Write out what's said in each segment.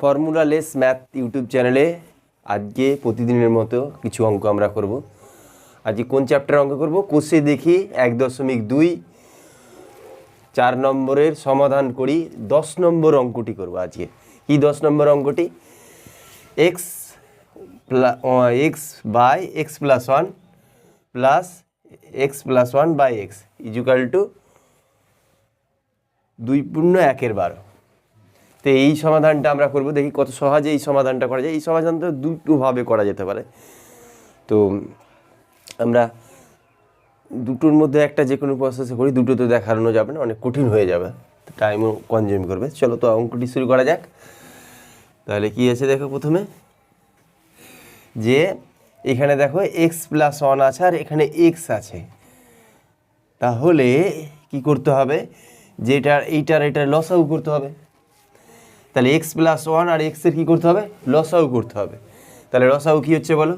Formula less math YouTube চ্যানেলে আজকে প্রতিদিনের মতো কিছু অঙ্ক আমরা করব। আজকে কোন চ্যাপ্টার অঙ্ক করব? কোষে দেখি এক দশমিক দুই, চার নম্বরের সমাধান করি, দশ নম্বর অঙ্কটি করব আজকে। কি দশ নম্বর অঙ্কটি? X x by x plus one plus x plus one by x equal to দুই পূর্ণ একের বারো। তো এই সমাধানটা আমরা করব, দেখি কত সহজে এই সমাধানটা করা যায়। এই সমাধানটা দুটোভাবে করা যেতে পারে। তো আমরা দুটোর মধ্যে একটা যে কোনো প্রসেসে করি, দুটো তো দেখানো যাবে না, অনেক কঠিন হয়ে যাবে। টাইমও কনজিউম করবে। চলো তো অঙ্কটি শুরু করা যাক। তাহলে কি আছে দেখো প্রথমে? যে এখানে দেখো এক্স প্লাস ওয়ান আছে আর এখানে এক্স আছে। তাহলে কি করতে হবে? যেটার, এইটার এটার লসাউ করতে হবে। তাহলে এক্স প্লাস ওয়ান আর এক্সের কী করতে হবে? লসাউ করতে হবে। তাহলে লসাউ কী হচ্ছে বলো?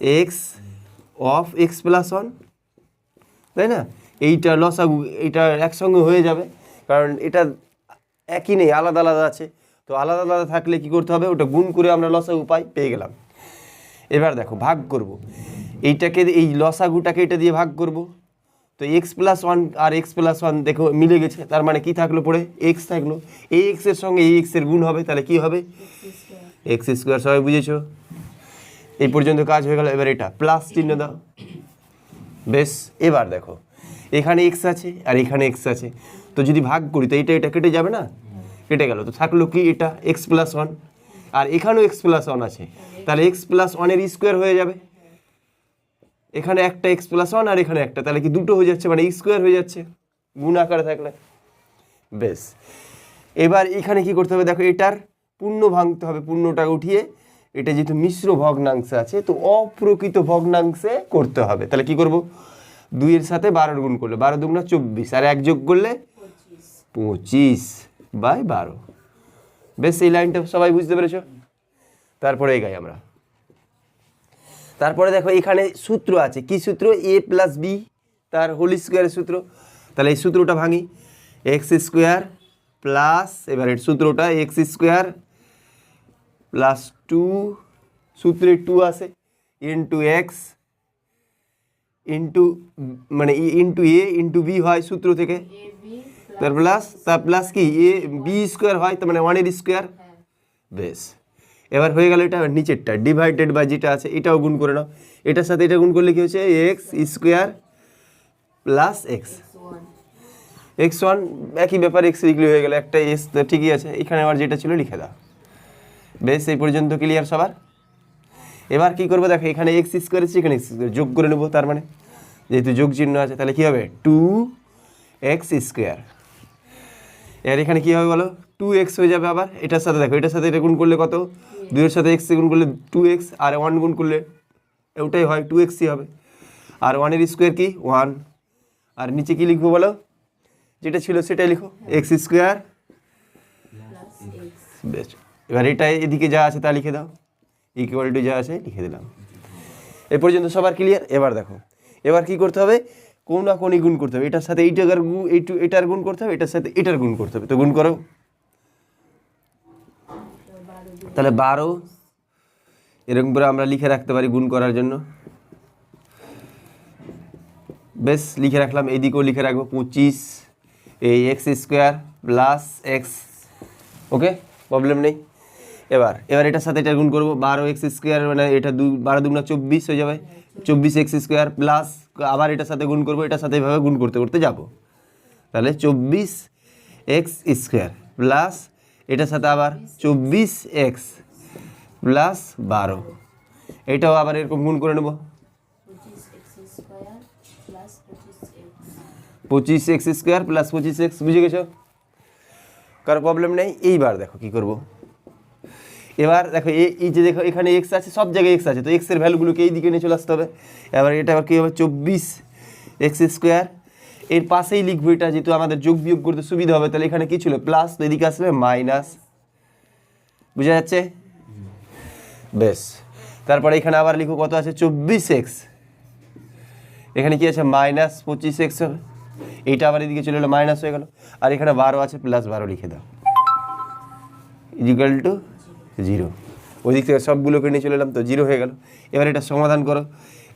X of x plus one তাই না? এইটা লসাগু, এইটা একসঙ্গে হয়ে যাবে। কারণ এটা একই নেই, আলাদা আলাদা আছে। তো আলাদা আলাদা থাকলে কি করতে হবে? ওটা গুণ করে আমরা লসাগু পাই, পেয়ে গেলাম। এবার দেখো, ভাগ করব। এইটাকে, এই লসাগুটাকে এটা দিয়ে ভাগ করব। তো এক্স প্লাস ওয়ান আর এক্স প্লাস ওয়ান দেখো মিলে গেছে, তার মানে কি থাকল পড়ে? এক্স থাকল। এই এক্সের সঙ্গে এই এক্সের গুণ হবে, তাহলে কি হবে? এক্স স্কোয়ার সবাই বুঝেছ? এই পর্যন্ত কাজ হয়ে গেল, এবার এটা প্লাস চিহ্ন দাও। বেশ, এবার দেখো, এখানে এক্স আছে আর এখানে এক্স আছে। তো যদি ভাগ করি, তো এটা এটা কেটে যাবে না? কেটে গেল, তো থাকল কি এটা এক্স প্লাস ওয়ান আর এখানেও এক্স প্লাস ওয়ান আছে। তাহলে এক্স প্লাস ওয়ানের স্কোয়ার হয়ে যাবে। এখানে একটা এক্স প্লাস ওয়ান আর এখানে একটা, তাহলে কি দুটো হয়ে যাচ্ছে? মানে স্কোয়ার হয়ে যাচ্ছে। গুণ আকারে থাকলে। বেশ। এবার এখানে কি করতে হবে? দেখো, এটার পূর্ণ ভাঙতে হবে, পূর্ণটা উঠিয়ে। এটা যেহেতু মিশ্র ভগ্নাংশে আছে, তো অপ্রকৃত ভগ্নাংশে করতে হবে। তাহলে কি করব? দুইয়ের সাথে বারোর গুণ করলে, বারো দুগুণা চব্বিশ। আর এক যোগ করলে পঁচিশ বাই বারো। বেশ, এই লাইনটা সবাই বুঝতে পেরেছ? তারপরে এগাই আমরা। তারপরে দেখো এখানে সূত্র আছে। কি সূত্র? এ প্লাস বি তার হোল স্কোয়ারের সূত্র। তাহলে এই সূত্রটা ভাঙি। এক্স স্কোয়ার প্লাস এবার এর সূত্রটা এক্স স্কোয়ার প্লাস টু সূত্রে টু আছে ইন্টু এক্স ইন্টু মানে ইন্টু এ ইন্টু বি হয় সূত্র থেকে। তার প্লাস তার প্লাস কি? এ বি স্কোয়ার হয় তার মানে ওয়ানের স্কোয়ার বেশ। এবার হয়ে গেল এটা নিচেরটা ডিভাইডেড বাই যেটা আছে, এটাও গুণ করে নাও। এটার সাথে এটা গুণ করলে কি হচ্ছে? X square plus x x one একই ব্যাপার এক্স লিখলে হয়ে গেল, একটা এস তো ঠিকই আছে। এখানে আবার যেটা ছিল, লিখে দাও। বেশ, এই পর্যন্ত ক্লিয়ার সবার? এবার কি করব? দেখো, এখানে এক্স স্কোয়ার আছে, এখানে এক্স স্কোয়ার যোগ করে নেব, তার মানে। যেহেতু যোগ চিহ্ন আছে, তাহলে কী হবে? টু এক্স স্কোয়ার এর এখানে কী হবে বলো? টু এক্স হয়ে যাবে আবার। এটার সাথে দেখো, এটার সাথে এটা গুণ করলে কত? দুইয়ের সাথে এক্স গুণ করলে টু এক্স আর ওয়ান গুণ করলে ওটাই হয় টু এক্সই হবে। আর ওয়ানের স্কোয়ার কি? ওয়ান আর নিচে কি লিখব বলো? যেটা ছিল সেটাই লিখো। এক্স স্কোয়ার বেশ। এবার এটা এদিকে যা আছে তা লিখে দাও। ইকুয়াল টু যা আছে লিখে দিলাম। এ পর্যন্ত সবার ক্লিয়ার এবার দেখো। এবার কি করতে হবে? কোন না কোনই গুণ করতে হবে। এটার সাথে এইটার গুণ এইটু এটার গুণ করতে হবে, এটার সাথে এটার গুণ করতে হবে। তো গুণ করো। তাহলে বারো, এরকম করে আমরা লিখে রাখতে পারি গুণ করার জন্য। বেশ, লিখে রাখলাম, এদিকেও লিখে রাখব, পঁচিশ, এই x square plus x. Okay, problem নেই। এবার এবার এটার সাথে এটা গুণ করব। বারো এক্স স্কোয়ার মানে এটা দু বারো দুগুণা চব্বিশ হয়ে যাবে। চব্বিশ এক্স স্কোয়ার প্লাস আবার এটার সাথে গুণ করব, এটার সাথে এভাবে গুণ করতে করতে যাব। তাহলে চব্বিশ এক্স স্কোয়ার প্লাস এটার সাথে আবার চব্বিশ এক্স প্লাস বারো। এটাও আবার এরকম গুণ করে নেব। পঁচিশ এক্স স্কোয়ার প্লাস পঁচিশ এক্স, বুঝে গেছো? কারও প্রবলেম নেই, এইবার দেখো কি করব। এবার দেখো এই যে দেখো, এখানে এক্স আছে, সব জায়গায় এক্স আছে, তো এক্সের ভ্যালুগুলোকে এই দিকে নিয়ে চলে আসতে হবে। এবার এটা আবার কী হবে? চব্বিশ এক্স স্কোয়ার এর পাশেই লিখব এটা, যেহেতু আমাদের যোগ বিয়োগ করতে সুবিধা হবে, তাহলে এখানে কী ছিল? প্লাস তো এদিকে আসবে মাইনাস বুঝা যাচ্ছে? বেশ। তারপরে এখানে আবার লিখো কত আছে? চব্বিশ এক্স এখানে কি আছে? মাইনাস পঁচিশ এক্স হবে। এইটা আবার এদিকে চলে এলো মাইনাস হয়ে গেল। আর এখানে বারো আছে প্লাস বারো লিখে দাও। Equal to zero. ওই দিক থেকে সবগুলোকে নিয়ে চলে এলাম, তো জিরো হয়ে গেল। এবার এটা সমাধান করো।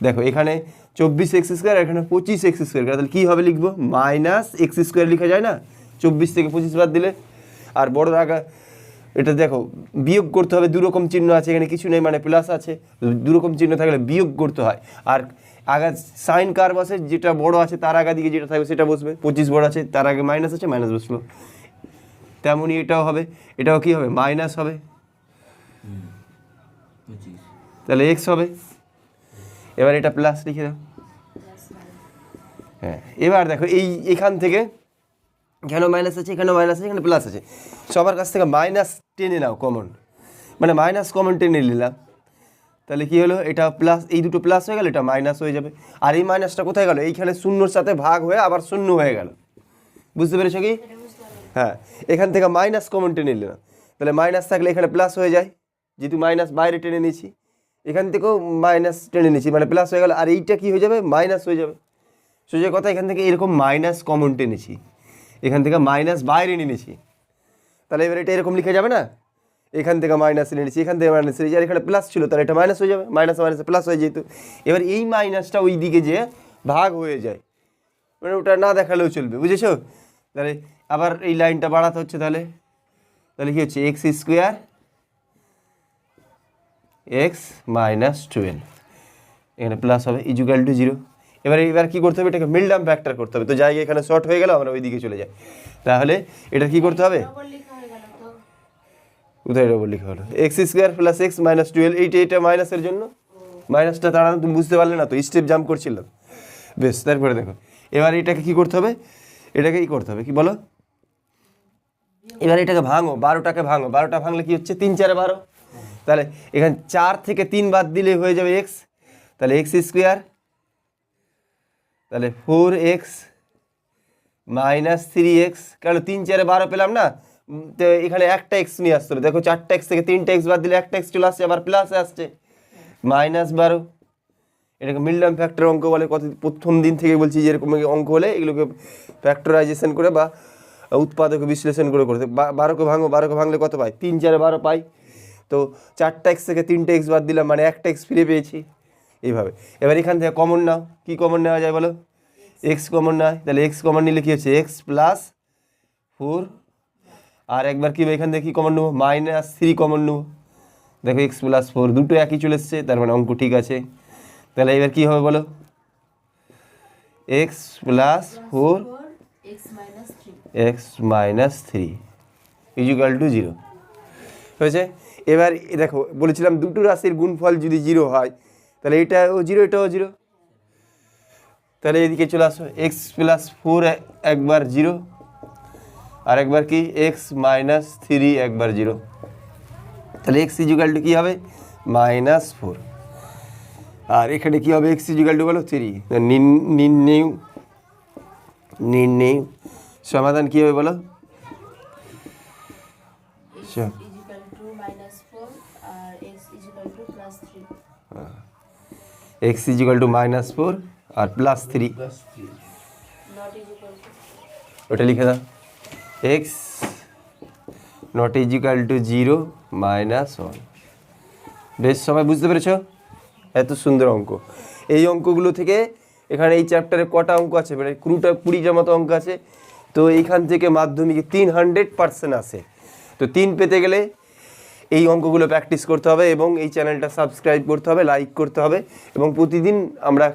দেখো, এখানে চব্বিশ এক্স স্কোয়ার, এখানে পঁচিশ এক্স স্কোয়ার। তাহলে কী হবে লিখব? মাইনাস এক্স স্কোয়ার লেখা যায় না? চব্বিশ থেকে পঁচিশ বাদ দিলে। আর বড় আগা এটা দেখো, বিয়োগ করতে হবে, দুরকম চিহ্ন আছে, এখানে কিছু নেই মানে প্লাস আছে। দুরকম চিহ্ন থাকলে বিয়োগ করতে হয়। আর আগা সাইন কার বসে যেটা বড় আছে, তার আগা দিকে যেটা থাকবে, সেটা বসবে। পঁচিশ বড় আছে, তার আগে মাইনাস আছে মাইনাস বসল। তেমনই এটাও হবে। এটাও কি হবে? মাইনাস হবে। তাহলে এক্স হবে। এবার এটা প্লাস লিখে দাও। হ্যাঁ এবার দেখো এই এখান থেকে এখানেও মাইনাস আছে, এখানেও মাইনাস আছে, এখানে প্লাস আছে। সবার কাছ থেকে মাইনাস টেনে নাও কমন মানে মাইনাস কমন টেনে নিলাম। তাহলে কি হলো? এটা প্লাস এই দুটো প্লাস হয়ে গেল, এটা মাইনাস হয়ে যাবে। আর এই মাইনাসটা কোথায় গেল? এইখানে শূন্যর সাথে ভাগ হয়ে আবার শূন্য হয়ে গেল। বুঝতে পেরেছ কি? হ্যাঁ এখান থেকে মাইনাস কমন টেনে নিলাম। তাহলে মাইনাস থাকলে এখানে প্লাস হয়ে যায়। যেহেতু মাইনাস বাইরে টেনে নিয়েছি, এখান থেকেও মাইনাস টেনে নিয়েছি মানে প্লাস হয়ে গেল। আর এইটা কি হয়ে যাবে? মাইনাস হয়ে যাবে। সোজা কথা এখান থেকে এরকম মাইনাস কমন টেনেছি এখান থেকে মাইনাস বাইরে নিয়েছি। তাহলে এবার এটা এরকম লিখে যাবে না? এখান থেকে মাইনাস নিয়েছি, এখান থেকে মাইনাস নিয়েছি। আর এখানে প্লাস ছিল, তাহলে এটা মাইনাস হয়ে যাবে। মাইনাস মাইনাস প্লাস হয়ে যেত এবার এই মাইনাসটা ওই দিকে যে ভাগ হয়ে যায় মানে ওটা না দেখালেও চলবে, বুঝেছ? তাহলে আবার এই লাইনটা বাড়াতে হচ্ছে তাহলে। তাহলে কি হচ্ছে? X square x minus twelve এখানে প্লাস হবে ইজুকাল টু জিরো এবার এবার কী করতে হবে? এটাকে মিলডাম ফ্যাক্টর করতে হবে। তো জায়গা এখানে শর্ট হয়ে গেল আমরা ওই দিকে চলে যাই। তাহলে এটা কি করতে হবে? কোথায় ডবল লেখা হলো? X square plus x minus twelve এইটা এটা মাইনাসের জন্য? মাইনাসটা তাড়ানো তুমি বুঝতে পারলে না তো স্টেপ জাম্প করছিলাম। বেশ তারপরে দেখো। এবার এটাকে কি করতে হবে? এটাকে কি করতে হবে? কি বলো? এবার এটাকে ভাঙো বারোটাকে ভাঙো। বারোটা ভাঙলে কি হচ্ছে? তিন চারে বারো। তাহলে এখানে চার থেকে তিন বাদ দিলে হয়ে যাবে এক্স তাহলে এক্স স্কোয়ার তাহলে four x minus three x কেন তিন চারে বারো পেলাম না? তো এখানে একটা এক্স নিয়ে আসতে হবে। দেখো চারটা এক্স থেকে তিনটা এক্স বাদ দিলে একটা এক্স চলে আসছে, আবার প্লাসে আসছে। মাইনাস বারো, এটাকে মিলডাম ফ্যাক্টর অঙ্ক বলে, কত প্রথম দিন থেকে বলছি যে এরকম অঙ্ক হলে এগুলোকে ফ্যাক্টরাইজেশন করে বা উৎপাদক বিশ্লেষণ করে করতে বারোকে ভাঙো, বারোকে ভাঙলে কত পাই? তিন চারে বারো পাই। তো চারটা এক্স থেকে তিনটে এক্স বাদ দিলাম মানে একটা এক্স ফিরে পেয়েছি। এইভাবে। এবার এখান থেকে কমন নাও। কী কমন নেওয়া যায় বলো? এক্স কমন নেয়। তাহলে এক্স কমন নিলে কী হচ্ছে? এক্স প্লাস ফোর আর একবার কি এখান থেকে কী কমন নেব? মাইনাস থ্রি কমন নেব। দেখো এক্স প্লাস ফোর দুটো একই চলে এসছে, তার মানে অঙ্ক ঠিক আছে। তাহলে এবার কী হবে বলো? X plus four x minus three equal to zero হয়েছে? এবার দেখো, বলেছিলাম দুটো রাশির গুণফল যদি জিরো হয়, তাহলে এটাও জিরো এটাও জিরো। তাহলে এদিকে চলে আসো এক্স প্লাস ফোর একবার জিরো, আর একবার কি এক্স মাইনাস থ্রি একবার জিরো। তাহলে এক্স ইজুকাল টু কী হবে? মাইনাস ফোর আর এখানে কী হবে? এক্স ইজুকাল টু বলো থ্রি নির্ণয় নির্ণয় সমাধান কী হবে বলো? X x equal to minus four R plus three ওটা লিখে দাও। X not equal to zero minus one বেশ সবাই বুঝতে পেরেছ? এত সুন্দর অঙ্ক। এই অঙ্কগুলো থেকে এখানে এই চ্যাপ্টারে কটা অঙ্ক আছে? মানে কুড়িটা কুড়িটার মতো অঙ্ক আছে। তো এইখান থেকে মাধ্যমিকে তিন হান্ড্রেড পার্সেন্ট আসে। তো তিন পেতে গেলে এই অঙ্কগুলো প্র্যাকটিস করতে হবে এবং এই চ্যানেলটা সাবস্ক্রাইব করতে হবে লাইক করতে হবে এবং প্রতিদিন আমরা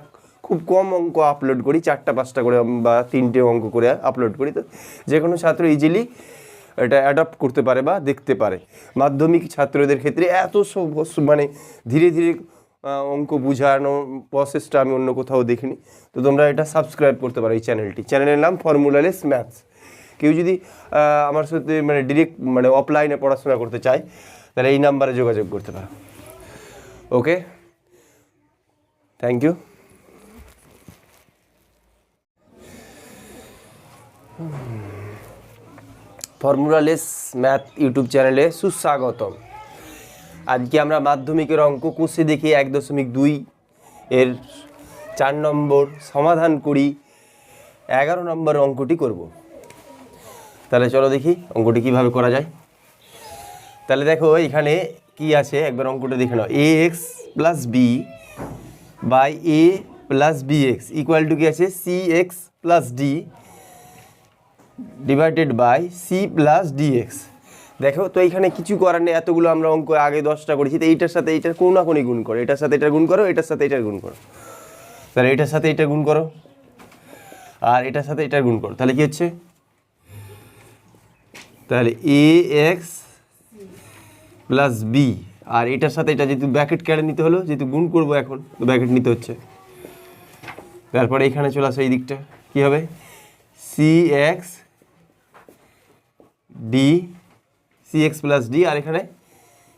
খুব কম অঙ্ক আপলোড করি, চারটা, পাঁচটা করে বা তিনটে অঙ্ক করে আপলোড করি। তো যে কোনো ছাত্র ইজিলি এটা অ্যাডপ্ট করতে পারে বা দেখতে পারে। মাধ্যমিক ছাত্রদের ক্ষেত্রে এত সব- মানে ধীরে ধীরে অঙ্ক বোঝানো প্রসেসটা আমি অন্য কোথাও দেখিনি। তো তোমরা এটা সাবস্ক্রাইব করতে পারো এই চ্যানেলটি চ্যানেলের নাম ফর্মুলালেস ম্যাথস কেউ যদি আমার সাথে মানে ডিরেক্ট মানে অফলাইনে পড়াশোনা করতে চায় তাহলে এই নাম্বারে যোগাযোগ করতে পারো। Okay thank you formulaless math YouTube চ্যানেলে সুস্বাগতম। আজকে আমরা মাধ্যমিকের অঙ্ক কুশি দেখি এক দশমিক দুই এর চার নম্বর সমাধান করি। এগারো নম্বর অঙ্কটি করব। তাহলে চলো দেখি অঙ্কটি কীভাবে করা যায়। তাহলে দেখো এখানে কি আছে? একবার অঙ্কটা দেখে নাও। A x plus B by A plus B x equal to কি আছে? C x plus D divided by C plus D x দেখো, তো এইখানে কিছু করার নেই, এতগুলো আমরা অঙ্ক আগে দশটা করেছি, তো এইটার সাথে এইটার কোনো না কোনো গুণ করো। এটার সাথে এটার গুণ করো, এটার সাথে এটার গুণ করো। তাহলে এটার সাথে এটা গুণ করো, আর এটার সাথে এটার গুণ করো। তাহলে কি হচ্ছে? তাহলে এ এক্স প্লাস বি আর এটার সাথে এটা যেহেতু ব্র্যাকেট কেটে নিতে হলো, যেহেতু গুণ করব এখন, তো ব্র্যাকেট নিতে হচ্ছে। তারপরে এখানে চলে আসো এই দিকটা। কী হবে? C x D C x plus D আর এখানে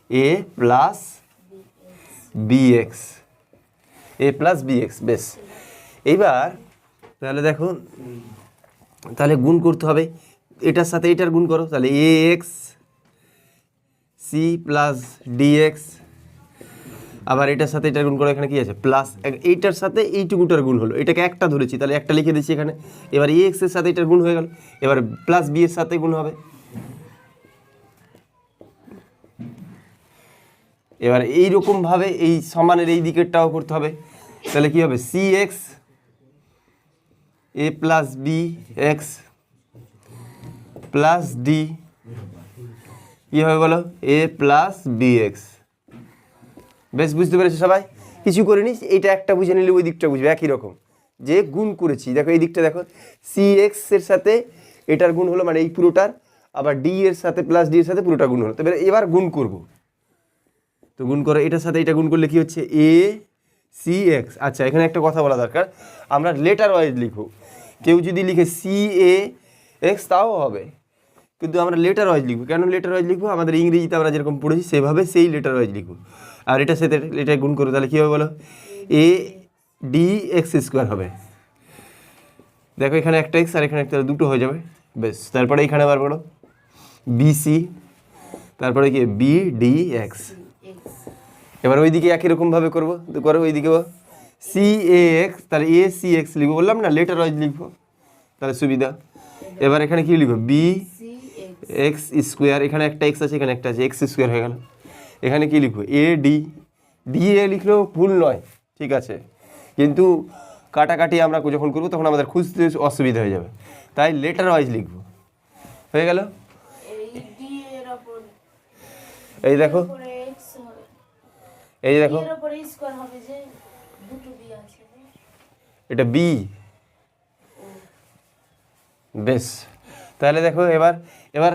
A plus B x A plus B x বেশ। এইবার তাহলে দেখো, তাহলে গুণ করতে হবে। এটার সাথে এটার গুণ করো, তাহলে A x C plus D x আবার এটার সাথে এটার গুণ করো এখানে কি আছে? প্লাস এইটার সাথে এইটুকুটার গুণ হলো। এটাকে একটা ধরেছি, তাহলে একটা লিখে দিচ্ছি এখানে। এবার এ এক্সের সাথে এটার গুণ হয়ে গেল। এবার প্লাস বি এর সাথে গুণ হবে। এবার এইরকমভাবে এই সমানের এই দিকেরটাও করতে হবে। তাহলে কি হবে? C x A plus B x plus D কী হবে বলো? এ প্লাস বি এক্স বেশ, বুঝতে পেরেছ সবাই? কিছু করে নিস এইটা একটা বুঝে নিলে ওই দিকটা বুঝবে, একই রকম। যে গুণ করেছি, দেখো এই দিকটা দেখো। সি এক্সের সাথে এটার গুণ হলো মানে এই পুরোটার, আবার ডি এর সাথে প্লাস ডি এর সাথে পুরোটা গুণ হলো। তবে এবার গুণ করব। তো গুণ করে, এটার সাথে এটা গুণ করলে কি হচ্ছে? এ সি এক্স আচ্ছা এখানে একটা কথা বলা দরকার। আমরা লেটার ওয়াইজ লিখব। কেউ যদি লিখে সি এ এক্স তাও হবে। কিন্তু আমরা লেটার ওয়াইজ লিখব। কেন লেটার ওয়াইজ লিখব? আমাদের ইংরেজিতে আমরা যেরকম পড়েছি, সেভাবে সেই লেটার ওয়াইজ লিখব। আর এটার সাথে লেটার গুণ করব তাহলে কী হবে বলো? এ ডি এক্স স্কোয়ার হবে। দেখো, এখানে একটা এক্স আর এখানে একটা দুটো হয়ে যাবে। বেশ, তারপরে এখানে আবার বলো। বিসি তারপরে কি? বি ডি এক্স এবার ওইদিকে একই রকমভাবে করব। তো করো ওইদিকেও সি এ এক্স তাহলে এ সি এক্স লিখব। বললাম না লেটার ওয়াইজ লিখব। তাহলে সুবিধা। এবার এখানে কি লিখব? বি এক্স স্কোয়ার এখানে একটা এক্স আছে, এখানে একটা আছে এক্স স্কোয়ার হয়ে গেল। এখানে কি লিখব? এ ডি ডি এ লিখলেও ভুল নয়, ঠিক আছে? কিন্তু কাটাকাটি আমরা যখন করব, তখন আমাদের খুঁজতে অসুবিধা হয়ে যাবে। তাই লেটার ওয়াইজ লিখব। হয়ে গেল? এই দেখো। এই দেখো। এটা বি বেশ। তাহলে দেখো এবার এবার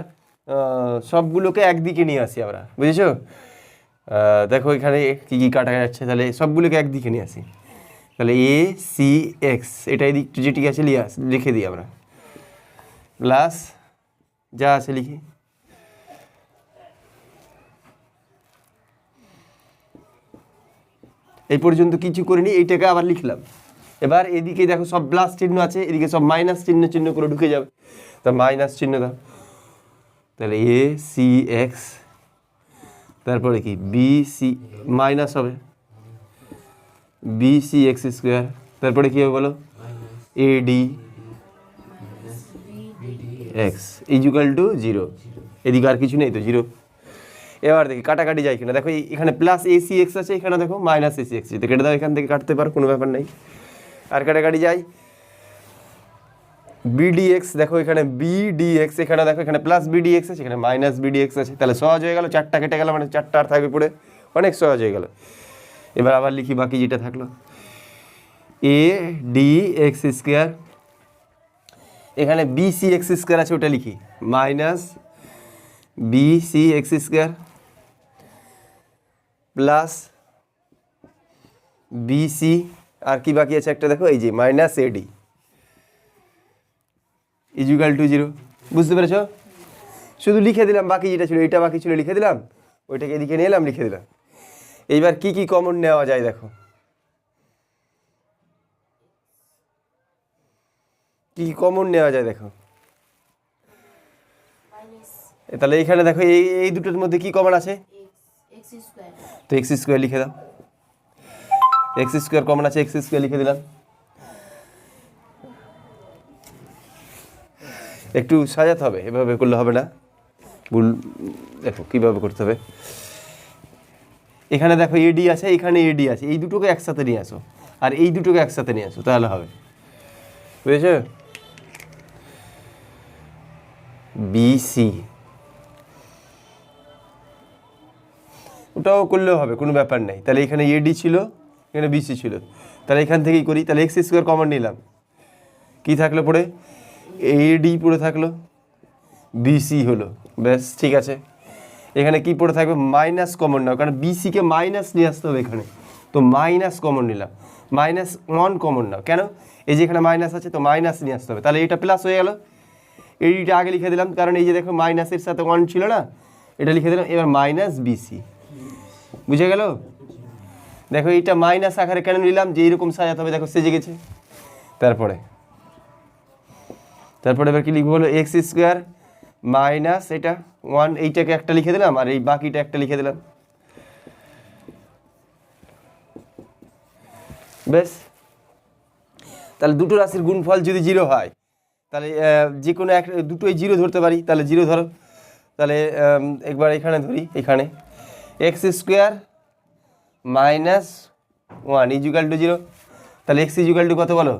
সবগুলোকে একদিকে নিয়ে আসি আমরা, বুঝেছ? দেখো এখানে কী কী কাটা যাচ্ছে, তাহলে সবগুলোকে একদিকে নিয়ে আসি। তাহলে এ সি এক্স এটা এদিক যেটি আছে আস লিখে দিই আমরা। প্লাস যা আছে লিখি। এই পর্যন্ত কিছু করিনি, এইটাকে আবার লিখলাম। এবার এদিকে দেখো সব প্লাস চিহ্ন আছে, এদিকে সব মাইনাস চিহ্ন চিহ্ন করে ঢুকে যাবে। তা মাইনাস চিহ্ন দাও। তাহলে এ সি এক্স তারপরে কি? বি সি মাইনাস হবে। বি সি এক্স স্কোয়ার তারপরে কী হবে বলো? A D X equal to zero এদিকে আর কিছু নেই তো জিরো এবার দেখি, কাটাকাটি যায় কিনা। দেখো এখানে প্লাস এসি এক্স আছে, এখানে দেখো মাইনাস এসি এক্স আছে। কেটে দাও, এখান থেকে কাটতে পারো, কোনো ব্যাপার নেই। আর কাটাকাটি যাই। বিডিএক্স দেখো এখানে বিডিএক্স এখানে দেখো এখানে প্লাস বিডিএক্স আছে, এখানে মাইনাস বিডিএক্স আছে। তাহলে সহজ হয়ে গেল, চারটা কেটে গেল মানে চারটা আর থাকবে পড়ে। অনেক সহজ হয়ে গেল। এবার আবার লিখি বাকি যেটা থাকল। এ ডি এক্স স্কোয়ার এখানে বি সি এক্স স্কোয়ার আছে, ওটা লিখি। Minus B C X square plus BC আর কি বাকি আছে একটা দেখো, এই যে minus AD equal to zero বুঝতে পেরেছ? শুধু লিখে দিলাম বাকি যেটা ছিল এটা বাকি ছিল লিখে দিলাম। ওইটাকে এদিকে নিয়ে এলাম লিখে দিলাম। এইবার কি কি কমন নেওয়া যায় দেখো। কি কি কমন নেওয়া যায় দেখো। তাহলে এইখানে দেখো এই এই দুটোর মধ্যে কি কমন আছে? তো এক্স স্কোয়ার লিখে দাও। এক্স স্কোয়ার কমন আছে এক্স স্কোয়ার লিখে দিলাম। একটু সাজাতে হবে, এভাবে করলে হবে না। ভুল, দেখো কীভাবে করতে হবে। এখানে দেখো এডি আছে, এখানে এডি আছে, এই দুটোকে একসাথে নিয়ে আসো। আর এই দুটোকে একসাথে নিয়ে আসো, তাহলে হবে। বুঝেছ? বিসি ওটাও করলেও হবে, কোনো ব্যাপার নেই। তাহলে এখানে এডি ছিল, এখানে বিসি ছিল। তাহলে এখান থেকেই করি, তাহলে এক্স স্কোয়ার কমন নিলাম। কি থাকল পড়ে? এডি পড়ে থাকল বিসি হলো। ব্যাস, ঠিক আছে। এখানে কি পড়ে থাকবে? মাইনাস কমন নাও, কারণ বিসিকে মাইনাস নিয়ে আসতে হবে এখানে। তো মাইনাস কমন নিলাম। মাইনাস ওয়ান কমন নাও। কেন? এই যে এখানে মাইনাস আছে, তো মাইনাস নিয়ে আসতে হবে। তাহলে এটা প্লাস হয়ে গেল। এইটা আগে লিখে দিলাম, কারণ এই যে দেখো মাইনাসের সাথে ওয়ান ছিল না, এটা লিখে দিলাম, এবার মাইনাস বিসি বুঝে গেল? দেখো এইটা মাইনাস আকারে কেন নিলাম? যে এইরকম সাজাতে হবে, দেখো সেজে গেছে। তারপরে তারপরে এবার কি লিখব হলো এক্স স্কোয়ার মাইনাস এটা ওয়ান এইটাকে একটা লিখে দিলাম আর এই বাকিটা একটা লিখে দিলাম। বেশ। তাহলে দুটো রাশির গুণফল যদি জিরো হয়, তাহলে যে কোনো এক, দুটোই জিরো ধরতে পারি, তাহলে জিরো ধরো। তাহলে একবার এখানে ধরি, এখানে। X square minus one equal to zero তাহলে এক্স ইজুকাল টু কত বলো?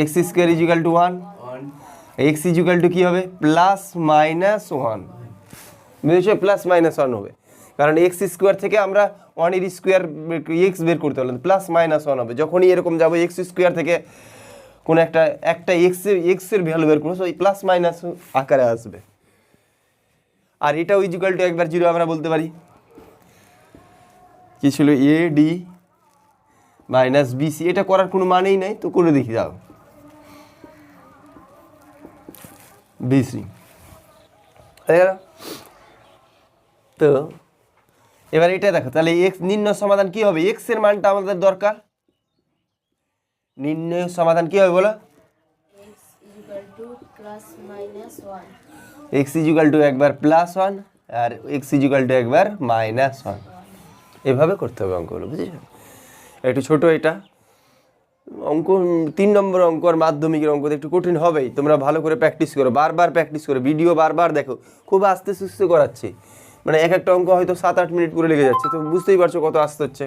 X square equal to one X equal to কী হবে প্লাস মাইনাস ওয়ান বুঝেছ প্লাস মাইনাস ওয়ান হবে কারণ এক্স স্কোয়ার থেকে আমরা ওয়ানের স্কোয়ার এক্স বের করতে পারলাম প্লাস মাইনাস ওয়ান হবে যখনই এরকম যাব এক্স স্কোয়ার থেকে কোনো একটা একটা এক্সের এক্সের ভ্যালু বের করব ওই প্লাস মাইনাস আকারে আসবে। আর এটাও ইজুকাল টু একবার জিরো আমরা বলতে পারি। কি ছিল এ ডি মাইনাস বিসি এটা করার কোনো মানেই নাই, তো করে দেখি যাও। বিসি তো, এবার এটা দেখো, তাহলে এক্স নির্ণয় সমাধান কি হবে? এক্সের মানটা আমাদের দরকার। নির্ণয় সমাধান কি হবে বলো? এক্স ইকুয়াল টু একবার প্লাস ওয়ান আর এক্স ইজুকাল টু একবার মাইনাস ওয়ান এভাবে করতে হবে অঙ্কগুলো, বুঝেছ? একটু ছোট এটা। অঙ্ক, তিন নম্বর অঙ্ক আর মাধ্যমিকের অঙ্ক একটু কঠিন হবেই। তোমরা ভালো করে প্র্যাকটিস করো, বারবার প্র্যাকটিস করো ভিডিও বারবার দেখো, খুব আস্তে সুস্তে করাচ্ছে। মানে এক একটা অঙ্ক হয়তো সাত আট মিনিট করে লেগে যাচ্ছে, তো বুঝতেই পারছ কত আসতে হচ্ছে।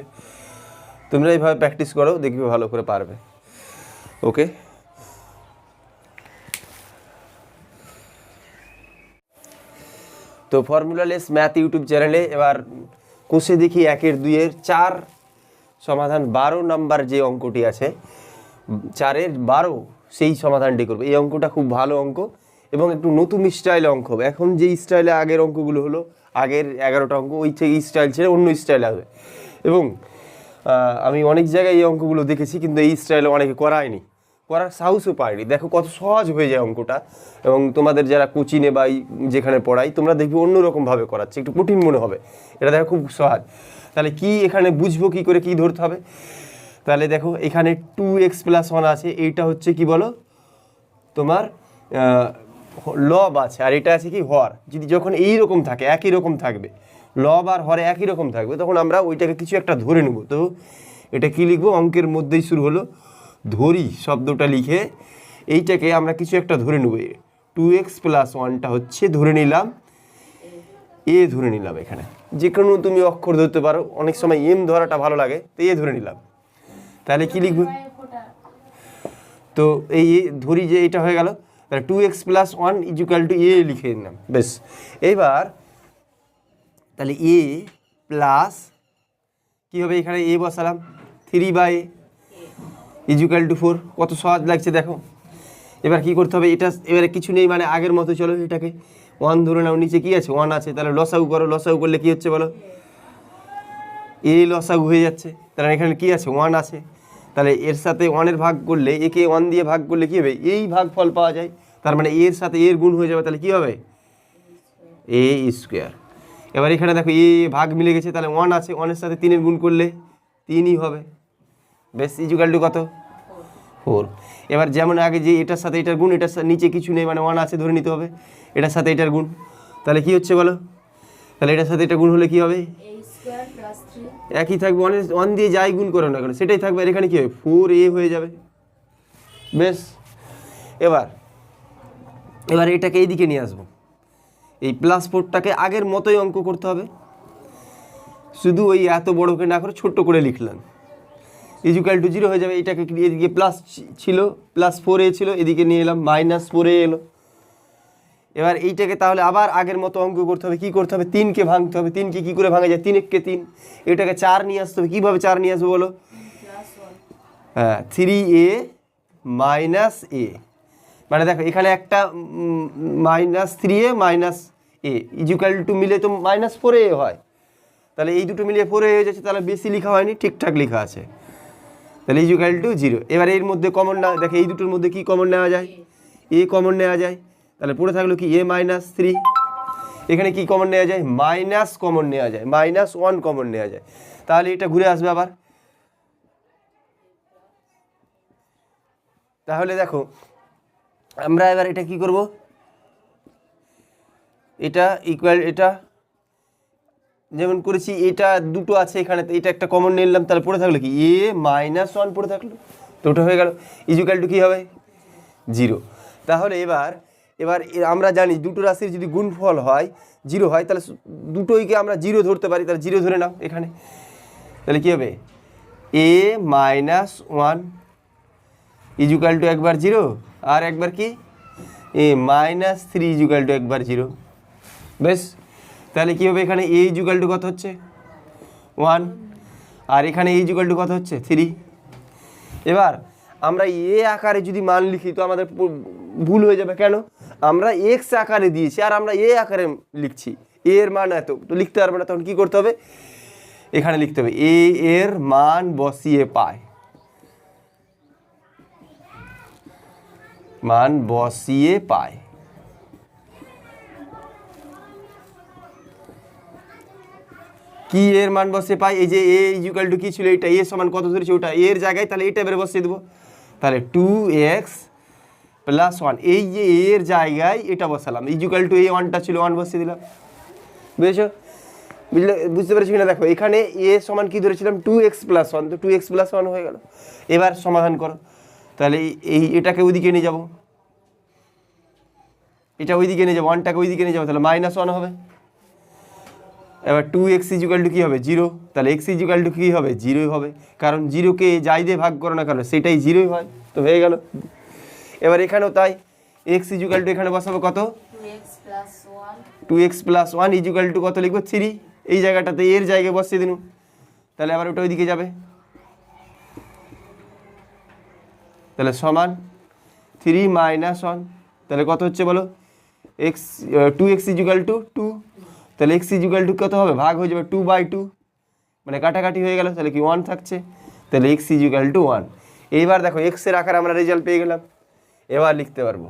তোমরা এইভাবে প্র্যাকটিস করো, দেখবে ভালো করে পারবে। ওকে তো ফর্মুলালেস ম্যাথ ইউটিউব চ্যানেলে এবার কষে দেখি একের দুইয়ের চার সমাধান বারো নাম্বার যে অঙ্কটি আছে, চারের বারো সেই সমাধানটি করব। এই অঙ্কটা খুব ভালো অঙ্ক এবং একটু নতুন স্টাইলে অঙ্ক হবে। এখন যে স্টাইলে আগের অঙ্কগুলো হলো, আগের এগারোটা অঙ্ক, ওই থেকে স্টাইল ছেড়ে অন্য স্টাইলে হবে এবং আমি অনেক জায়গায় এই অঙ্কগুলো দেখেছি, কিন্তু এই স্টাইলে অনেকে করায়নি। করার সাহসও পায়নি। দেখো কত সহজ হয়ে যায় অঙ্কটা। এবং তোমাদের যারা কোচিনে বা যেখানে পড়াই, তোমরা দেখবে অন্যরকমভাবে করাচ্ছে। একটু কঠিন মনে হবে। এটা দেখো খুব সহজ। তাহলে কি এখানে বুঝব কি করে কি ধরতে হবে? তাহলে দেখো, এখানে টু এক্স প্লাস ওয়ান আছে, এইটা হচ্ছে কি বলো? তোমার লব আছে, আর এটা আছে কি হর। যদি যখন এই রকম থাকে, একই রকম থাকবে লব আর হরে একই রকম থাকবে, তখন আমরা ওইটাকে কিছু একটা ধরে নেব। তো এটা কি লিখব? অঙ্কের মধ্যেই শুরু হলো। ধরি শব্দটা লিখে, এইটাকে আমরা কিছু একটা ধরে নেব। টু এক্স প্লাস ওয়ানটা হচ্ছে ধরে নিলাম, এ ধরে নিলাম এখানে। যে কোনো তুমি অক্ষর ধরতে পারো। অনেক সময় এম ধরাটা ভালো লাগে, তো এ ধরে নিলাম। তাহলে কি লিখব? তো এই ধরি যে এটা হয়ে গেল, তাহলে two X plus one equal to A লিখে নিলাম। বেশ। এইবার তাহলে এ প্লাস কী হবে এখানে? এ বসালাম। Three by equal to four কত সহজ লাগছে দেখো। এবার কি করতে হবে? এটা এবারে কিছু নেই মানে আগের মতো চলো এটাকে। ওয়ান ধরে নাও, নিচে কি আছে? ওয়ান আছে, তাহলে লসাগু করো। লসাগু করলে কি হচ্ছে বলো? এ লসাগু হয়ে যাচ্ছে। তাহলে এখানে কি আছে? ওয়ান আছে। তাহলে এর সাথে ওয়ানের ভাগ করলে, একে ওয়ান দিয়ে ভাগ করলে কি হবে? এই ভাগ ফল পাওয়া যায়। তার মানে এর সাথে এর গুণ হয়ে যাবে, তাহলে কি হবে? এ স্কোয়ার এবার এখানে দেখো, এ ভাগ মিলে গেছে, তাহলে ওয়ান আছে। ওয়ানের সাথে তিনের গুণ করলে তিনই হবে। বেশ ইজুকাল কত? ফোর। এবার যেমন আগে যে এটার সাথে এটার গুণ, এটার নিচে কিছু নেই মানে ওয়ান আছে, ধরে নিতে হবে। এটার সাথে এটার গুণ। তাহলে কি হচ্ছে বলো? তাহলে এটার সাথে এটা গুণ হলে কি হবে? একই থাকবে ওয়ান ওয়ান দিয়ে যাই গুণ করো না কেন, সেটাই থাকবে। আর এখানে কী হবে? ফোর এ হয়ে যাবে। বেশ। এবার এবার এটাকে এইদিকে নিয়ে আসব। এই প্লাস ফোরটাকে আগের মতোই অঙ্ক করতে হবে। শুধু ওই এত বড়কে না করে ছোট্ট করে লিখলাম। ইজুকাল টু জিরো হয়ে যাবে এটাকে এদিকে প্লাস ছিল প্লাস ফোর এ ছিল, এদিকে নিয়ে এলাম মাইনাস ফোর এ এলো। এবার এইটাকে তাহলে আবার আগের মতো অঙ্ক করতে হবে, কী করতে হবে? তিনকে ভাঙতে হবে তিনকে কী করে ভাঙা যায়? তিন এককে তিন। এটাকে চার নিয়ে আসতে হবে, কীভাবে চার নিয়ে আসব বলো? হ্যাঁ থ্রি এ মাইনাস এ মানে দেখো, এখানে একটা minus three A minus A equal to মিলে তো মাইনাস ফোর এ হয়। তাহলে এই দুটো মিলিয়ে ফোর হয়ে যাচ্ছে, তাহলে বেশি লেখা হয়নি, ঠিকঠাক লেখা আছে। তাহলে ইজুকাল টু জিরো এবার এর মধ্যে কমন না দেখে এই দুটোর মধ্যে কি কমন নেওয়া যায়? এ কমন নেওয়া যায়। তাহলে পড়ে থাকল কি? এ মাইনাস থ্রি এখানে কি কমন নেওয়া যায়? মাইনাস কমন নেওয়া যায়। মাইনাস ওয়ান কমন নেওয়া যায়। তাহলে এটা ঘুরে আসবে আবার। তাহলে দেখো, আমরা এবার এটা কি করব? এটা ইকুয়াল এটা যেমন করেছি, এটা দুটো আছে এখানে এটা একটা কমন নিলাম, তাহলে পড়ে থাকল কি? এ মাইনাস ওয়ান পড়ে থাকল। তো ওটা হয়ে গেল। ইজুকাল টু কী হবে? জিরো তাহলে এবার এবার আমরা জানি দুটো রাশির যদি গুণফল হয় জিরো হয়, তাহলে দুটোইকে আমরা জিরো ধরতে পারি, তাহলে জিরো ধরে নাও এখানে। তাহলে কী হবে? A minus one equal to একবার জিরো আর একবার কি? A minus three equal to একবার জিরো বেশ? তাহলে কী হবে এখানে এ ইজুকাল টু কত হচ্ছে? ওয়ান আর এখানে এই ইজুকাল টু কত হচ্ছে? থ্রি এবার আমরা এ আকারে যদি মান লিখি তো আমাদের ভুল হয়ে যাবে। কেন? আমরা এক্স আকারে দিয়েছি আর আমরা এ আকারে লিখছি। এ এর মান এত। তো লিখতে পারব না, তখন কী করতে হবে? এখানে লিখতে হবে এ এর মান বসিয়ে পায় মান বসিয়ে পায় কি এর মান বসে পাই? এই যে এ টু কি ছিল? এটা এ সমান কত ধরেছে ওটা এর জায়গায় তাহলে এটা এবারে বসিয়ে দেবো। তাহলে টু এক্স প্লাস ওয়ান এই যে এর জায়গায় এটা বসালাম। ইকুয়াল টু এই ওয়ানটা ছিল ওয়ান বসিয়ে দিলাম। বুঝেছ? বুঝলে? বুঝতে পেরেছি কিনা? দেখো, এখানে এ সমান কি ধরেছিলাম? টু এক্স প্লাস ওয়ান তো টু এক্স প্লাস ওয়ান হয়ে গেল। এবার সমাধান করো। তাহলে এই- এই এটাকে ওইদিকে নিয়ে যাব। এটা ওইদিকে নিয়ে যাব ওয়ানটাকে ওইদিকে নিয়ে যাব, তাহলে মাইনাস ওয়ান হবে। এবার টু এক্স ইজুকাল টু কী হবে? জিরো তাহলে এক্স ইজুকাল টু কী হবে? জিরোই হবে। কারণ জিরোকে যাই দিয়ে ভাগ করো না কেন, সেটাই জিরোই হয়। তো হয়ে গেল। এবার এখানেও তাই। এক্স ইজুকাল টু এখানে বসাবো কত? Two X plus one equal to কত লিখব? থ্রি এই জায়গাটাতে এর জায়গায় বসিয়ে দিন। তাহলে আবার ওটা ওইদিকে যাবে। তাহলে সমান থ্রি মাইনাস ওয়ান তাহলে কত হচ্ছে বলো? X two X equal to two তাহলে এক্স ইজুকাল টু কত হবে? ভাগ হয়ে যাবে টু বাই টু মানে কাটাকাটি হয়ে গেল, তাহলে কি ওয়ান থাকছে? তাহলে এক্স ইজুকাল টু ওয়ান এইবার দেখো এক্সের আকারে আমরা রেজাল্ট পেয়ে গেলাম। এবার লিখতে পারব,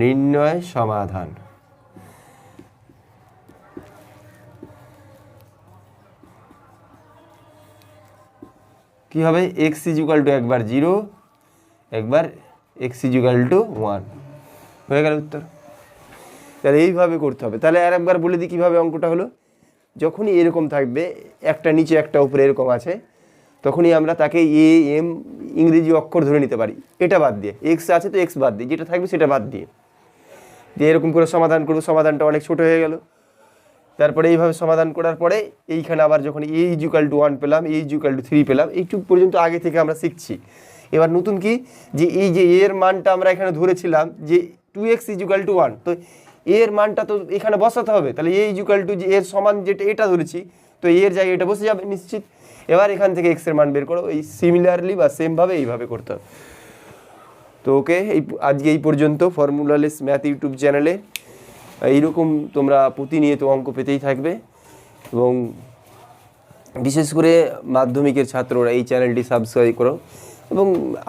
নির্ণয় সমাধান। কি হবে? এক্স ইজুকাল টু একবার জিরো একবার এক্স ইজুকাল টু ওয়ান হয়ে গেল উত্তর। তাহলে এইভাবে করতে হবে। তাহলে আর একবার বলে দিই কীভাবে অঙ্কটা হলো। যখনই এরকম থাকবে, একটা নিচে, একটা উপরে এরকম আছে, তখনই আমরা তাকে এ এম ইংরেজি অক্ষর ধরে নিতে পারি। এটা বাদ দিয়ে। এক্স আছে তো এক্স বাদ দিয়ে। যেটা থাকবে সেটা বাদ দিয়ে। দিয়ে এরকম করে সমাধান করব। সমাধানটা অনেক ছোট হয়ে গেল। তারপরে এইভাবে সমাধান করার পরে এইখানে আবার যখন এ ইজুকাল টু ওয়ান পেলাম এ ইজুকাল টু থ্রি পেলাম, এইটুক পর্যন্ত আগে থেকে আমরা শিখছি। এবার নতুন কি? যে এই যে এর মানটা আমরা এখানে ধরেছিলাম যে two X equal to one তো এর মানটা তো এখানে বসাতে হবে। তাহলে এ ইজুকাল টু যে এর সমান যেটা এটা ধরেছি, তো এর জায়গায় এটা বসে যাবে নিশ্চিত। এবার এখান থেকে এক্সের মান বের করো, এই সিমিলারলি বা সেমভাবে এইভাবে করতে হবে। তো ওকে এই আজকে এই পর্যন্ত ফর্মুলালেস ম্যাথ ইউটিউব চ্যানেলে এইরকম তোমরা প্রতিনিয়ত অঙ্ক পেতেই থাকবে এবং বিশেষ করে মাধ্যমিকের ছাত্ররা এই চ্যানেলটি সাবস্ক্রাইব করো। এবং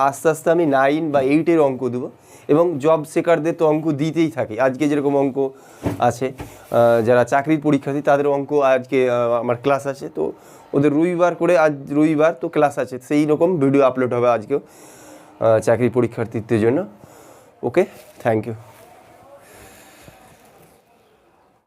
আস্তে আস্তে আমি নাইন বা এইটের অঙ্ক দেবো। এবং জব সেকারদের তো অঙ্ক দিতেই থাকে। আজকে যেরকম অঙ্ক আছে যারা চাকরির পরীক্ষার্থী, তাদের অঙ্ক আজকে আমার ক্লাস আছে। তো ওদের রবিবার করে আজ রবিবার তো ক্লাস আছে, সেই রকম ভিডিও আপলোড হবে আজকেও চাকরি পরীক্ষার্থীদের জন্য। ওকে থ্যাংক ইউ